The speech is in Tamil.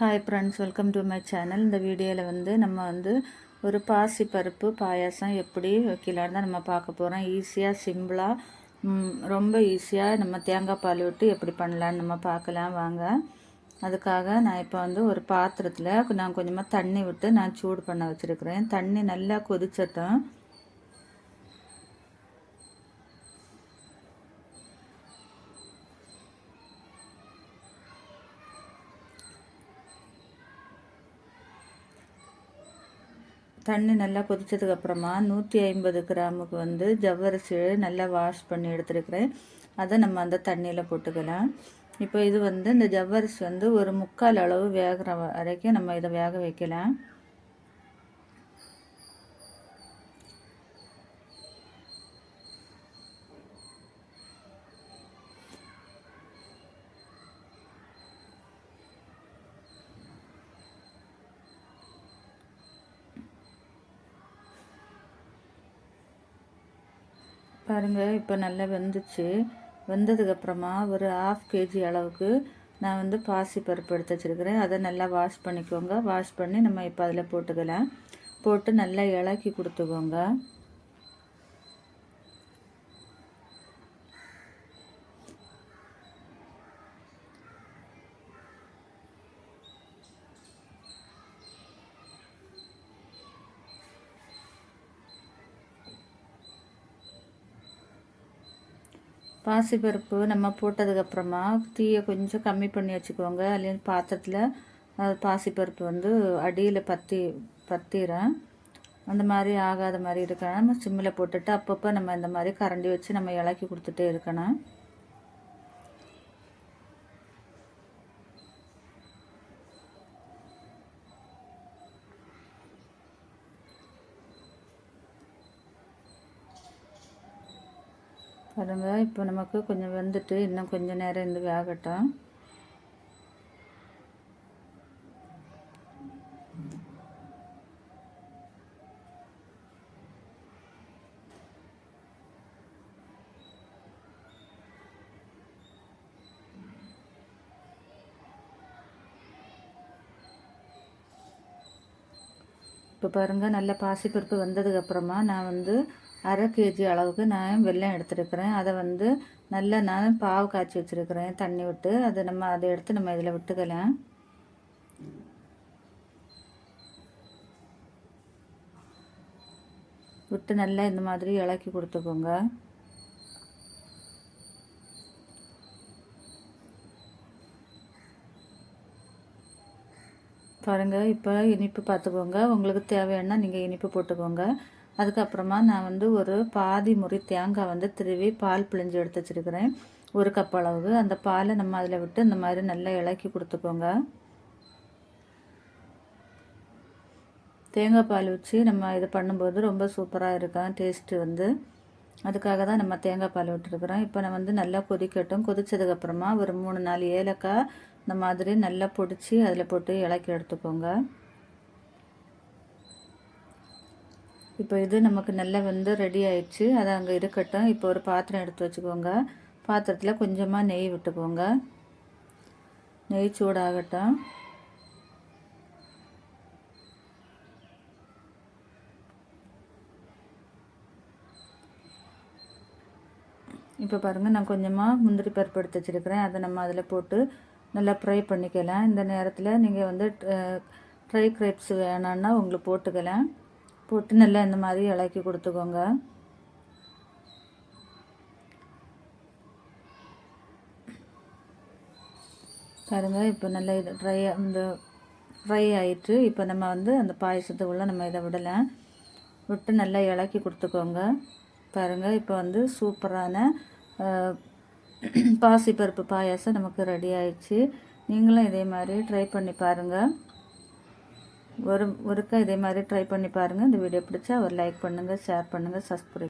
Hi friends welcome to my channel இந்த வீடியோவில் வந்து நம்ம வந்து ஒரு பாசி பருப்பு பாயாசம் எப்படி வைக்கலான்னு தான் நம்ம பார்க்க போகிறோம் ஈஸியாக சிம்பிளாக ரொம்ப ஈஸியாக நம்ம தேங்காய் பால் விட்டு எப்படி பண்ணலான்னு நம்ம பார்க்கலாம். வாங்க. அதுக்காக நான் இப்போ வந்து ஒரு பாத்திரத்தில் நான் கொஞ்சமாக தண்ணி விட்டு நான் சூடு பண்ண வச்சுருக்கிறேன். தண்ணி நல்லா கொதிச்சட்டும். தண்ணி நல்லா கொதித்ததுக்கப்புறமா நூற்றி ஐம்பது கிராமுக்கு வந்து ஜவ்வரிசி நல்லா வாஷ் பண்ணி எடுத்துருக்கிறேன். அதை நம்ம அந்த தண்ணியில் போட்டுக்கலாம். இப்போ இது வந்து இந்த ஜவ்வரிசி வந்து ஒரு முக்கால் அளவு வேகிற வரைக்கும் நம்ம இதை வேக வைக்கலாம். பாருங்கள் இப்போ நல்லா வெந்துச்சு. வெந்ததுக்கப்புறமா ஒரு ஆஃப் கேஜி அளவுக்கு நான் வந்து பாசி பருப்பு எடுத்து வச்சுருக்கிறேன். அதை நல்லா வாஷ் பண்ணிக்கோங்க. வாஷ் பண்ணி நம்ம இப்போ அதில் போட்டுக்கலாம். போட்டு நல்லா இலக்கி கொடுத்துக்கோங்க. பாசிப்பருப்பு நம்ம போட்டதுக்கப்புறமா தீயை கொஞ்சம் கம்மி பண்ணி வச்சுக்கோங்க. அல்லது பாத்திரத்தில் பாசிப்பருப்பு வந்து அடியில் பற்றி பற்றிடும் அந்த மாதிரி ஆகாத மாதிரி இருக்கணும். நம்ம சிம்மில் போட்டுட்டு அப்பப்போ நம்ம இந்த மாதிரி கரண்டி வச்சு நம்ம இலக்கி கொடுத்துட்டே இருக்கணும். பாருங்கள் இப்போ நமக்கு கொஞ்சம் வெந்துட்டு இன்னும் கொஞ்சம் நேரம் இருந்து வேகட்டும். இப்போ பாருங்கள் நல்ல பாசிப்பருப்பு வந்ததுக்கப்புறமா நான் வந்து அரை கேஜி அளவுக்கு நான் வெல்லம் எடுத்துருக்கிறேன். அதை வந்து நல்லா நான் பாவு காய்ச்சி வச்சுருக்கிறேன். தண்ணி விட்டு அதை நம்ம அதை எடுத்து நம்ம இதில் விட்டுக்கலாம். விட்டு நல்லா இந்த மாதிரி இலக்கி கொடுத்துக்கோங்க. பாருங்கள் இப்போ இனிப்பு பார்த்துக்கோங்க. உங்களுக்கு தேவையான நீங்கள் இனிப்பு போட்டுக்கோங்க. அதுக்கப்புறமா நான் வந்து ஒரு பாதி முறி தேங்காய் வந்து திருவி பால் பிழிஞ்சு எடுத்து வச்சுருக்கிறேன். ஒரு கப் அளவு. அந்த பாலை நம்ம அதில் விட்டு இந்த மாதிரி நல்லா இலக்கி கொடுத்துக்கோங்க. தேங்காய் பால் வச்சு நம்ம இது பண்ணும்போது ரொம்ப சூப்பராக இருக்கும் டேஸ்ட்டு வந்து. அதுக்காக தான் நம்ம தேங்காய் பால் விட்டுருக்குறோம். இப்போ நான் வந்து நல்லா கொதிக்கட்டும். கொதித்ததுக்கப்புறமா ஒரு மூணு நாலு ஏலக்காய் இந்த மாதிரி நல்லா பொடிச்சு அதில் போட்டு இலக்கி எடுத்துக்கோங்க. இப்போ இது நமக்கு நல்லா வந்து ரெடி ஆயிடுச்சு. அது அங்கே இருக்கட்டும். இப்போ ஒரு பாத்திரம் எடுத்து வச்சுக்கோங்க. பாத்திரத்தில் கொஞ்சமாக நெய் விட்டுக்கோங்க. நெய் சூடாகட்டும். இப்போ பாருங்கள் நான் கொஞ்சமாக முந்திரி பருப்பு எடுத்து வச்சுருக்கிறேன். அதை நம்ம அதில் போட்டு நல்லா ஃப்ரை பண்ணிக்கலாம். இந்த நேரத்தில் நீங்கள் வந்து ட்ரை கிரேப்ஸ் வேணான்னா உங்களுக்கு போட்டுக்கலாம். போட்டு நல்லா இந்த மாதிரி இலக்கி கொடுத்துக்கோங்க. பாருங்கள் இப்போ நல்லா இது ட்ரை இந்த ஃப்ரை ஆகிட்டு இப்போ நம்ம வந்து அந்த பாயசத்தை நம்ம இதை விடலை. விட்டு நல்லா இலக்கி கொடுத்துக்கோங்க. பாருங்கள் இப்போ வந்து சூப்பரான பாசிப்பருப்பு பாயாசம் நமக்கு ரெடி ஆயிடுச்சு. நீங்களும் இதே மாதிரி ட்ரை பண்ணி பாருங்கள் ஒரு ஒருக்கா இதே மாதிரி ட்ரை பண்ணி பாருங்கள் இந்த வீடியோ பிடிச்சா ஒரு லைக் பண்ணுங்கள் ஷேர் பண்ணுங்கள் சப்ஸ்கிரைப்